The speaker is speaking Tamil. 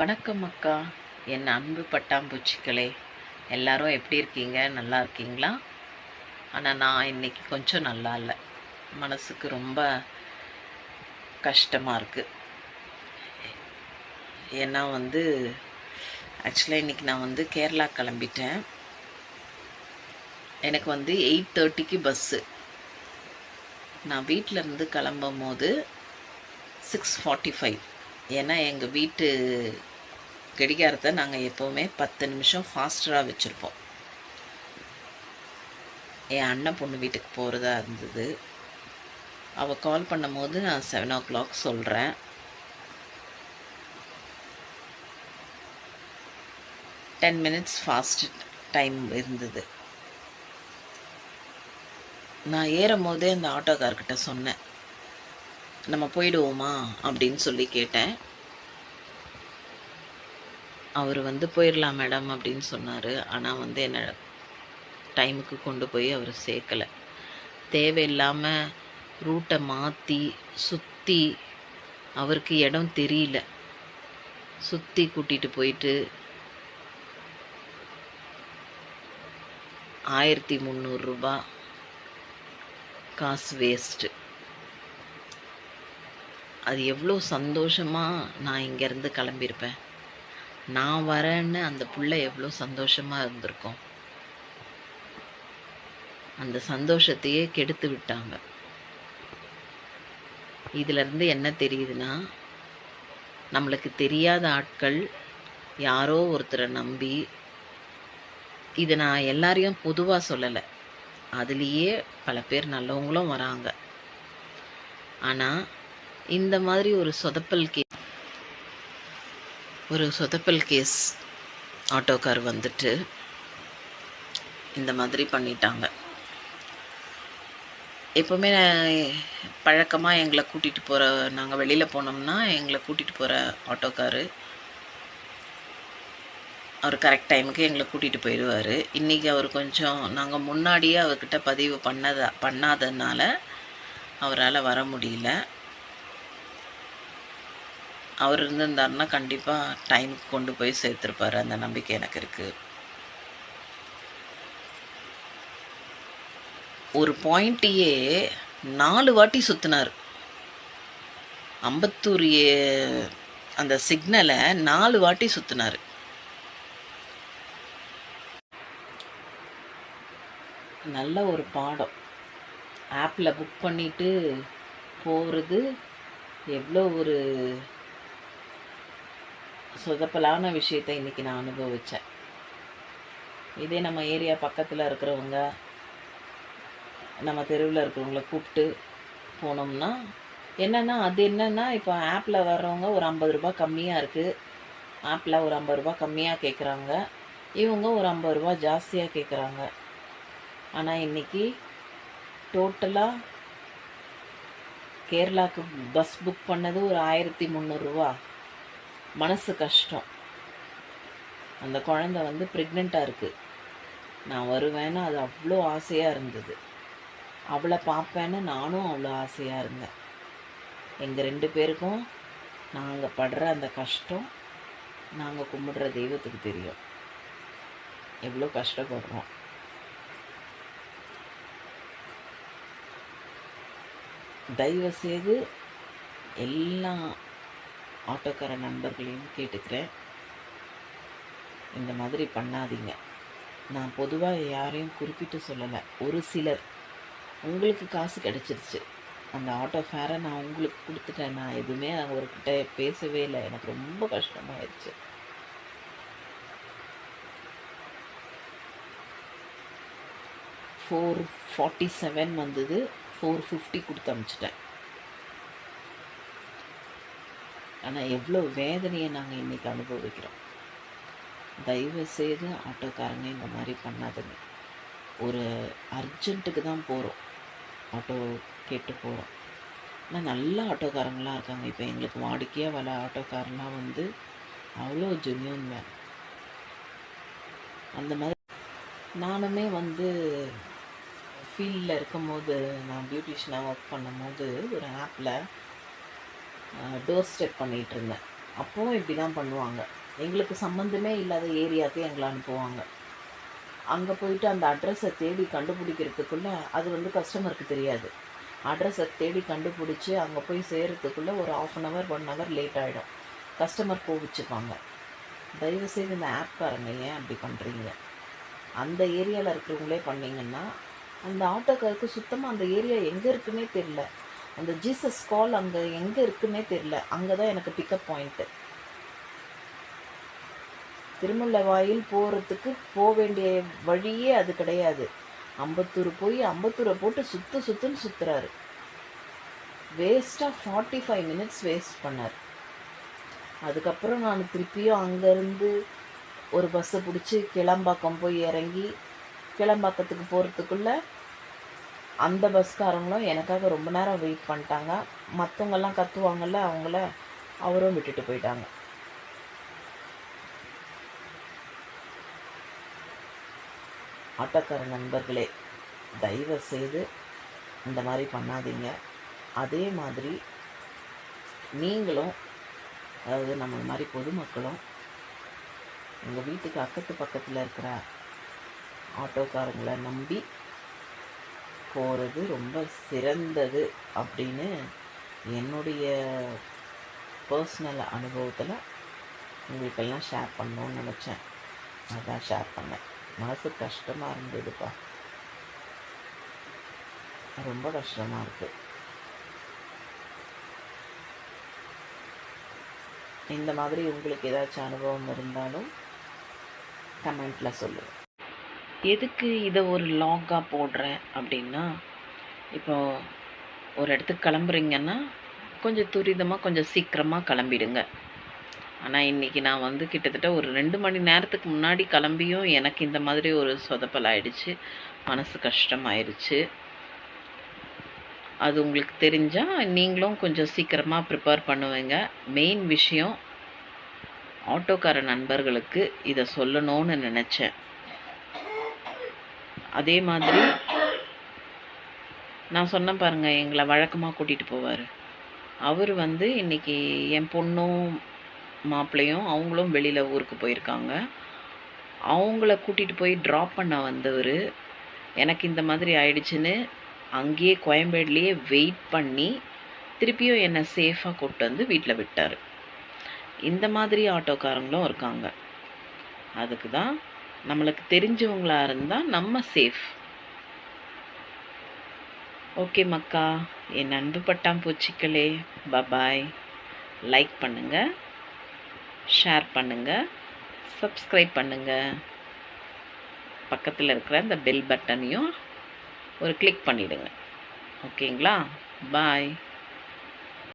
வணக்கம் அக்கா. என் அன்பு பட்டாம்பூச்சிகளே எல்லாரும் எப்படி இருக்கீங்க? நல்லா இருக்கீங்களா? ஆனால் நான் இன்னைக்கு கொஞ்சம் நல்லா இல்லை. மனசுக்கு ரொம்ப கஷ்டமாக இருக்குது ஏன்னா வந்து ஆக்சுவலாக இன்றைக்கி நான் வந்து கேரளா கிளம்பிட்டேன். எனக்கு வந்து எயிட் தேர்ட்டிக்கு பஸ்ஸு நான் வீட்டில் இருந்து கிளம்பும் போது சிக்ஸ் ஃபார்ட்டி ஃபைவ் ஏன்னா எங்கள் வீட்டு கடிகாரத்தை நாங்கள் எப்போவுமே பத்து நிமிஷம் ஃபாஸ்டராக வச்சுருப்போம். என் அண்ணன் பொண்ணு வீட்டுக்கு போகிறதா இருந்தது. அவள் கால் பண்ணும்போது நான் செவன் ஓ கிளாக் சொல்கிறேன் டென் மினிட்ஸ் ஃபாஸ்ட் டைம் இருந்தது. நான் ஏறும் போதே அந்த ஆட்டோக்கார்கிட்ட சொன்னேன். நம்ம போயிடுவோமா அப்படின்னு சொல்லி கேட்டேன். அவர் வந்து போயிடலாம் மேடம் அப்படின்னு சொன்னார். ஆனால் வந்து என்ன டைமுக்கு கொண்டு போய் அவர் சேர்க்கலை. தேவையில்லாமல் ரூட்டை மாற்றி சுற்றி அவருக்கு இடம் தெரியல. சுற்றி கூட்டிகிட்டு போயிட்டு ஆயிரத்தி முந்நூறுரூபா காசு வேஸ்ட்டு அது எவ்வளோ சந்தோஷமாக நான் இங்கேருந்து கிளம்பியிருப்பேன். நான் வரேன்னு அந்த புள்ள எவ்வளோ சந்தோஷமாக இருந்திருக்கும். அந்த சந்தோஷத்தையே கெடுத்து விட்டாங்க. இதிலிருந்து என்ன தெரியுதுன்னா நம்மளுக்கு தெரியாத ஆட்கள் யாரோ ஒருத்தரை நம்பி இதை நான் எல்லாரையும் பொதுவாக சொல்லலை. அதுலேயே பல பேர் நல்லவங்களும் வராங்க. ஆனால் இந்த மாதிரி ஒரு சொதப்பல் கேஸ் ஒரு சொதப்பல் கேஸ் ஆட்டோக்கார் வந்துட்டு இந்த மாதிரி பண்ணிட்டாங்க. எப்போவுமே பழக்கமாக எங்களை கூட்டிகிட்டு போகிற நாங்கள் வெளியில் போனோம்னா எங்களை கூட்டிகிட்டு போகிற ஆட்டோக்காரு அவர் கரெக்ட் டைமுக்கு எங்களை கூட்டிகிட்டு போயிடுவார். இன்றைக்கி அவர் கொஞ்சம் நாங்கள் முன்னாடியே அவர்கிட்ட பதிவு பண்ணதா பண்ணாததுனால அவரால் வர முடியல. அவர் இருந்திருந்தாருன்னா கண்டிப்பாக டைமுக்கு கொண்டு போய் சேர்த்துருப்பாரு. அந்த நம்பிக்கை எனக்கு இருக்குது ஒரு பாயிண்ட்டையே நாலு வாட்டி சுற்றினார் அம்பத்தூர் ஏ- அந்த சிக்னலை நாலு வாட்டி சுற்றினார் நல்ல ஒரு பாடம். ஆப்பில் புக் பண்ணிவிட்டு போகிறது எவ்வளோ ஒரு சொதப்பலான விஷயத்தை இன்றைக்கி நான் அனுபவித்தேன் இதே நம்ம ஏரியா பக்கத்தில் இருக்கிறவங்க நம்ம தெருவில் இருக்கிறவங்கள கூப்பிட்டு போனோம்னா என்னென்னா அது என்னென்னா இப்போ ஆப்பில் வர்றவங்க ஒரு ஐம்பது ரூபா கம்மியாக இருக்குது ஆப்பில் ஒரு ஐம்பது ரூபா கம்மியாக கேட்குறாங்க இவங்க ஒரு ஐம்பது ரூபா ஜாஸ்தியாக கேட்குறாங்க ஆனால் இன்னைக்கு டோட்டலாக கேரளாவுக்கு பஸ் புக் பண்ணது ஒரு ஆயிரத்தி முந்நூறுரூவா மனசு கஷ்டம். அந்த குழந்தை வந்து ப்ரெக்னெண்ட்டாக இருக்குது நான் வருவேன்னு அது அவ்வளோ ஆசையாக இருந்தது. அவளை பார்ப்பேன்னு நானும் அவ்வளோ ஆசையாக இருந்தேன். எங்கள் ரெண்டு பேருக்கும் நாங்கள் படுற அந்த கஷ்டம் நாங்கள் கும்பிடுற தெய்வத்துக்கு தெரியும். எவ்வளோ கஷ்டப்படுறோம். தயவு செய்து எல்லாம் ஆட்டோக்கார நண்பர்களையும் கேட்டுக்கிறேன். இந்த மாதிரி பண்ணாதீங்க. நான் பொதுவாக யாரையும் குறிப்பிட்டு சொல்லலை. ஒரு சிலர். உங்களுக்கு காசு கிடச்சிருச்சு. அந்த ஆட்டோ ஃபேரை நான் உங்களுக்கு கொடுத்துட்டேன். நான் எதுவுமே அவர்கிட்ட பேசவே இல்லை. எனக்கு ரொம்ப கஷ்டமாயிருச்சு. ஃபோர் ஃபார்ட்டி செவன் வந்தது. ஃபோர் ஃபிஃப்டி கொடுத்து அனுப்பிச்சிட்டேன் ஆனால் எவ்வளோ வேதனையை நாங்கள் இன்றைக்கி அனுபவிக்கிறோம். தயவு செய்து ஆட்டோக்காரங்க இந்த மாதிரி பண்ணாதுங்க. ஒரு அர்ஜென்ட்டுக்கு தான் போகிறோம் ஆட்டோ கேட்டு போகிறோம் ஆனால் நல்ல ஆட்டோக்காரங்களாம் இருக்காங்க. இப்போ எங்களுக்கு வாடிக்கையாக வர ஆட்டோக்காரெலாம் வந்து அவ்வளோ ஜென்யூன் மேன் அந்த மாதிரி நானுமே வந்து ஃபீல்டில் இருக்கும்போது நான் பியூட்டிஷியனாக ஒர்க் பண்ணும்போது ஒரு ஆப்பில் டோர் ஸ்டெப் பண்ணிகிட்டு இருந்தேன். அப்போவும் இப்படி தான் பண்ணுவாங்க. எங்களுக்கு சம்மந்தமே இல்லாத ஏரியாவுக்கு எங்களை அனுப்புவாங்க. அங்கே போயிட்டு அந்த அட்ரஸை தேடி கண்டுபிடிக்கிறதுக்குள்ளே அது வந்து கஸ்டமருக்கு தெரியாது. அட்ரஸை தேடி கண்டுபிடிச்சி அங்கே போய் சேர்கிறதுக்குள்ளே ஒரு half an hour one hour late ஆகிடும் கஸ்டமர் கோவிச்சுப்பாங்க. தயவுசெய்து இந்த ஆப்காரங்க ஏன் அப்படி பண்ணுறீங்க அந்த ஏரியாவில் இருக்கிறவங்களே பண்ணிங்கன்னா அந்த ஆட்டோக்காருக்கு சுத்தமாக அந்த ஏரியா எங்கே இருக்குன்னே தெரில அந்த ஜீசஸ் கால் அங்கே எங்கே இருக்குன்னே தெரில அங்கே தான் எனக்கு பிக்கப் பாயிண்ட்டு திருமல்ல வாயில் போகிறதுக்கு போக வேண்டிய வழியே அது கிடையாது. அம்பத்தூர் போய் அம்பத்தூரை போட்டு சுற்று சுற்றுன்னு சுற்றுறாரு வேஸ்ட்டாக ஃபார்ட்டி ஃபைவ் மினிட்ஸ் வேஸ்ட் பண்ணார். அதுக்கப்புறம் நான் திருப்பியும் அங்கேருந்து ஒரு பஸ்ஸை பிடிச்சி கிளம்பாக்கம் போய் இறங்கி கிளம்பாக்கத்துக்கு போகிறதுக்குள்ளே அந்த பஸ்காரங்களும் எனக்காக ரொம்ப நேரம் வெயிட் பண்ணிட்டாங்க. மற்றவங்கெல்லாம் கத்துவாங்கள்ல அவங்கள அவரும் விட்டுட்டு போயிட்டாங்க. ஆட்டோக்கார நண்பர்களே தயவு செய்து இந்த மாதிரி பண்ணாதீங்க. அதே மாதிரி நீங்களும் அதாவது நம்ம மாதிரி பொதுமக்களும் உங்கள் வீட்டுக்கு அக்கத்து பக்கத்தில் இருக்கிற ஆட்டோக்காரங்களை நம்பி போகிறது ரொம்ப சிறந்தது அப்படின்னு என்னுடைய பர்சனல் அனுபவத்தில் உங்களுக்கெல்லாம் ஷேர் பண்ணணும்னு நினச்சேன். அதான் ஷேர் பண்ணேன். மனசு கஷ்டமாக இருந்ததுப்பா. ரொம்ப கஷ்டமாக இருக்குது இந்த மாதிரி உங்களுக்கு ஏதாச்சும் அனுபவம் இருந்தாலும் கமெண்ட்டில் சொல்லுங்கள் எதுக்கு இதை ஒரு லாகாக போடுறேன் அப்படின்னா இப்போ ஒரு இடத்துக்கு கிளம்புறீங்கன்னா கொஞ்சம் துரிதமாக கொஞ்சம் சீக்கிரமாக கிளம்பிடுங்க. ஆனால் இன்றைக்கி நான் வந்து கிட்டத்தட்ட ஒரு ரெண்டு மணி நேரத்துக்கு முன்னாடி கிளம்பியும் எனக்கு இந்த மாதிரி ஒரு சொதப்பல் ஆயிடுச்சு. மனசு கஷ்டமாயிருச்சு. அது உங்களுக்கு தெரிஞ்சால் நீங்களும் கொஞ்சம் சீக்கிரமாக ப்ரிப்பேர் பண்ணுவீங்க. மெயின் விஷயம் ஆட்டோக்கார நண்பர்களுக்கு இதை சொல்லணும்னு நினச்சேன். அதே மாதிரி நான் சொன்ன பாருங்கள் எங்களை வழக்கமாக கூட்டிகிட்டு போவார். அவர் வந்து இன்றைக்கி என் பொண்ணும் மாப்பிள்ளையும் அவங்களும் வெளியில் ஊருக்கு போயிருக்காங்க. அவங்கள கூட்டிகிட்டு போய் ட்ராப் பண்ண வந்தவர் எனக்கு இந்த மாதிரி ஆயிடுச்சுன்னு அங்கேயே கோயம்பேடுலேயே வெயிட் பண்ணி திருப்பியும் என்னை சேஃபாக கூப்பிட்டு வந்து வீட்டில் விட்டார். இந்த மாதிரி ஆட்டோக்காரங்களும் இருக்காங்க. அதுக்கு தான் நம்மளுக்கு தெரிஞ்சவங்களாக இருந்தால் நம்ம சேஃப் ஓகே மக்கா. என் அன்பு பட்டாம்பூச்சிக்களே பபாய் லைக் பண்ணுங்கள் ஷேர் பண்ணுங்கள் சப்ஸ்கிரைப் பண்ணுங்கள் பக்கத்தில் இருக்கிற அந்த பெல் பட்டனையும் ஒரு கிளிக் பண்ணிவிடுங்க ஓகேங்களா பாய்